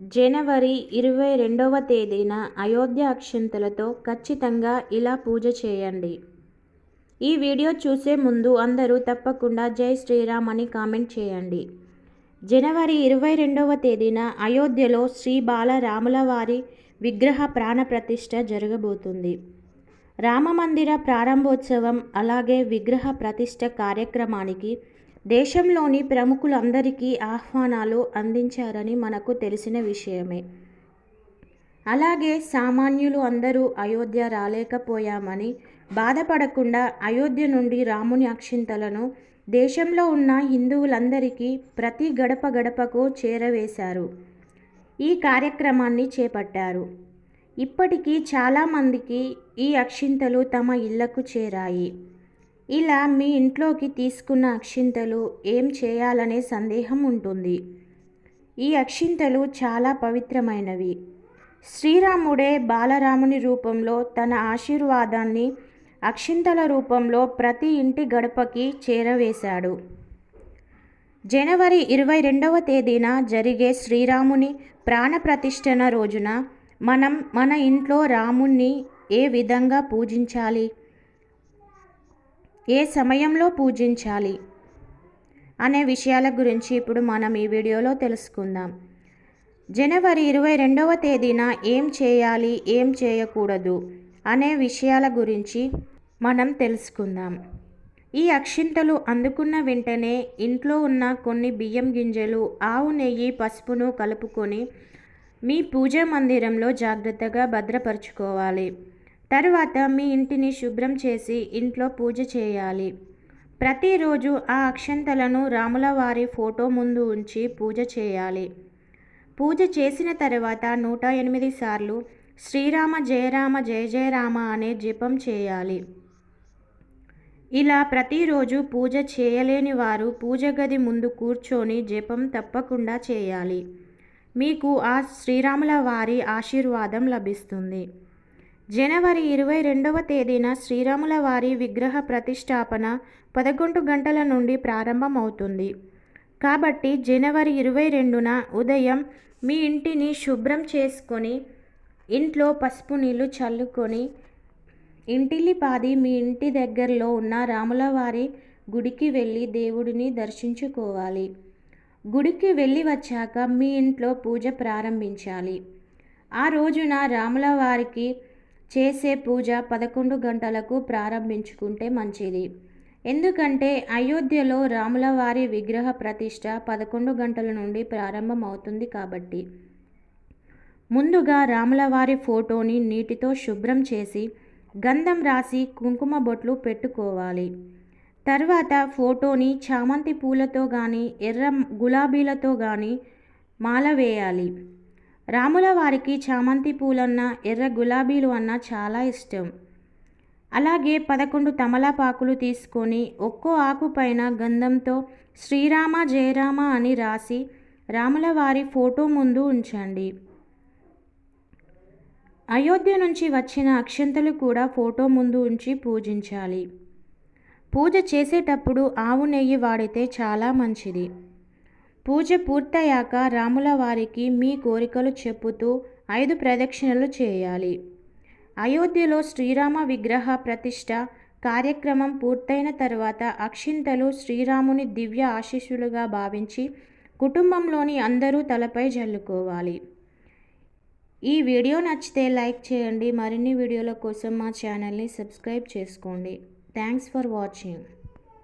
జనవరి ఇరవై రెండవ తేదీన అయోధ్య అక్షంతలతో ఖచ్చితంగా ఇలా పూజ చేయండి. ఈ వీడియో చూసే ముందు అందరూ తప్పకుండా జై శ్రీరామ్ అని కామెంట్ చేయండి. జనవరి ఇరవై రెండవ తేదీన అయోధ్యలో శ్రీ బాలరాముల వారి విగ్రహ ప్రాణ ప్రతిష్ఠ జరగబోతుంది. రామమందిర ప్రారంభోత్సవం అలాగే విగ్రహ ప్రతిష్ఠ కార్యక్రమానికి దేశంలోని ప్రముఖులందరికీ ఆహ్వానాలు అందించారని మనకు తెలిసిన విషయమే. అలాగే సామాన్యులు అందరూ అయోధ్య రాలేకపోయామని బాధపడకుండా అయోధ్య నుండి రాముని అక్షింతలను దేశంలో ఉన్న హిందువులందరికీ ప్రతి గడప గడపకు చేరవేశారు. ఈ కార్యక్రమాన్ని చేపట్టారు. ఇప్పటికీ చాలామందికి ఈ అక్షింతలు తమ ఇళ్ళకు చేరాయి. ఇలా మీ ఇంట్లోకి తీసుకున్న అక్షింతలు ఏం చేయాలనే సందేహం ఉంటుంది. ఈ అక్షింతలు చాలా పవిత్రమైనవి. శ్రీరాముడే బాలరాముని రూపంలో తన ఆశీర్వాదాన్ని అక్షింతల రూపంలో ప్రతి ఇంటి గడపకి చేరవేశాడు. జనవరి ఇరవై రెండవ తేదీన జరిగే శ్రీరాముని ప్రాణప్రతిష్ఠన రోజున మనం మన ఇంట్లో రాముణ్ణి ఏ విధంగా పూజించాలి? ఏ సమయంలో పూజించాలి అనే విషయాల గురించి ఇప్పుడు మనం ఈ వీడియోలో తెలుసుకుందాం. జనవరి ఇరవై రెండవ తేదీన ఏం చేయాలి ఏం చేయకూడదు అనే విషయాల గురించి మనం తెలుసుకుందాం. ఈ అక్షింతలు అందుకున్న వెంటనే ఇంట్లో ఉన్న కొన్ని బియ్యం గింజలు ఆవు నెయ్యి పసుపును కలుపుకొని మీ పూజా మందిరంలో జాగ్రత్తగా భద్రపరుచుకోవాలి. తరువాత మీ ఇంటిని శుభ్రం చేసి ఇంట్లో పూజ చేయాలి. ప్రతిరోజు ఆ అక్షంతలను రాముల వారి ఫోటో ముందు ఉంచి పూజ చేయాలి. పూజ చేసిన తర్వాత నూట ఎనిమిది సార్లు శ్రీరామ జయరామ జయ జయరామ అనే జపం చేయాలి. ఇలా ప్రతిరోజు పూజ చేయలేని వారు పూజ గది ముందు కూర్చొని జపం తప్పకుండా చేయాలి. మీకు ఆ శ్రీరాముల వారి ఆశీర్వాదం లభిస్తుంది. జనవరి ఇరవై రెండవ తేదీన శ్రీరాముల వారి విగ్రహ ప్రతిష్టాపన పదకొండు గంటల నుండి ప్రారంభమవుతుంది. కాబట్టి జనవరి ఇరవై రెండున ఉదయం మీ ఇంటిని శుభ్రం చేసుకొని ఇంట్లో పసుపు నీళ్ళు చల్లుకొని ఇంటిల్లిపాది మీ ఇంటి దగ్గరలో ఉన్న రాములవారి గుడికి వెళ్ళి దేవుడిని దర్శించుకోవాలి. గుడికి వెళ్ళి వచ్చాక మీ ఇంట్లో పూజ ప్రారంభించాలి. ఆ రోజున రాములవారికి వారికి చేసే పూజ పదకొండు గంటలకు ప్రారంభించుకుంటే మంచిది. ఎందుకంటే అయోధ్యలో రాములవారి విగ్రహ ప్రతిష్ట పదకొండు గంటల నుండి ప్రారంభమవుతుంది కాబట్టి. ముందుగా రాములవారి ఫోటోని నీటితో శుభ్రం చేసి గంధం రాసి కుంకుమ బొట్లు పెట్టుకోవాలి. తర్వాత ఫోటోని చామంతి పూలతో కానీ ఎర్ర గులాబీలతో కానీ మాల వేయాలి. రాముల వారికి చామంతి పూలన్న ఎర్ర గులాబీలు అన్న చాలా ఇష్టం. అలాగే పదకొండు తమలపాకులు తీసుకొని ఒక్కో ఆకు పైన గంధంతో శ్రీరామ జయరామ అని రాసి రాముల వారి ఫోటో ముందు ఉంచండి. అయోధ్య నుంచి వచ్చిన అక్షంతలు కూడా ఫోటో ముందు ఉంచి పూజించాలి. పూజ చేసేటప్పుడు ఆవు నెయ్యి వాడితే చాలా మంచిది. పూజ పూర్తయ్యాక రాముల వారికి మీ కోరికలు చెప్పుతూ ఐదు ప్రదక్షిణలు చేయాలి. అయోధ్యలో శ్రీరామ విగ్రహ ప్రతిష్ట కార్యక్రమం పూర్తయిన తర్వాత అక్షింతలు శ్రీరాముని దివ్య ఆశీస్సులుగా భావించి కుటుంబంలోని అందరూ తలపై జల్లుకోవాలి. ఈ వీడియో నచ్చితే లైక్ చేయండి. మరిన్ని వీడియోల కోసం మా ఛానల్ని సబ్స్క్రైబ్ చేసుకోండి. Thanks for watching.